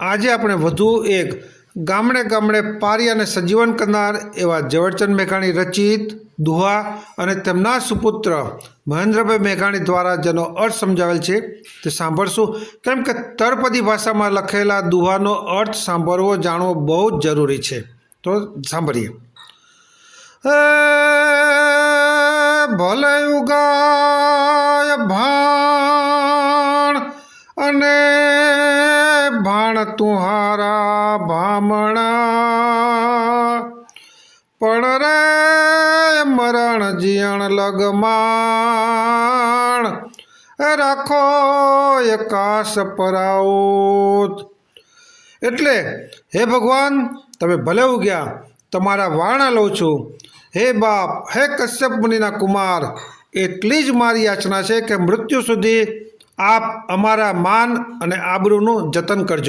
આજે આપણે વધુ એક ગામડે ગામડે પારી અને સજીવન કરનાર એવા ઝવેરચંદ મેઘાણી રચિત, દુહા અને તેમના સુપુત્ર મહેન્દ્રભાઈ મેઘાણી દ્વારા જેનો અર્થ સમજાવેલ છે તે સાંભળશું. કેમ કે તળપદી ભાષામાં લખેલા દુહાનો અર્થ સાંભળવો જાણવો બહુ જ જરૂરી છે. તો સાંભળીએ. ભલે ઉગાય ભાણ અને ભાણ તુહારા ભામણા. પણ રે મરણ જીણ લગમાણ. રાખો એકાશ પરાઉત. એટલે હે ભગવાન, તમે ભલે ઉગ્યા, તમારા વાણા લઉં છું. હે બાપ, હે કશ્યપ મુનિના કુમાર, એટલી જ મારી યાચના છે કે મૃત્યુ સુધી આપ અમારા માન અને આબરૂનું જતન કરજો.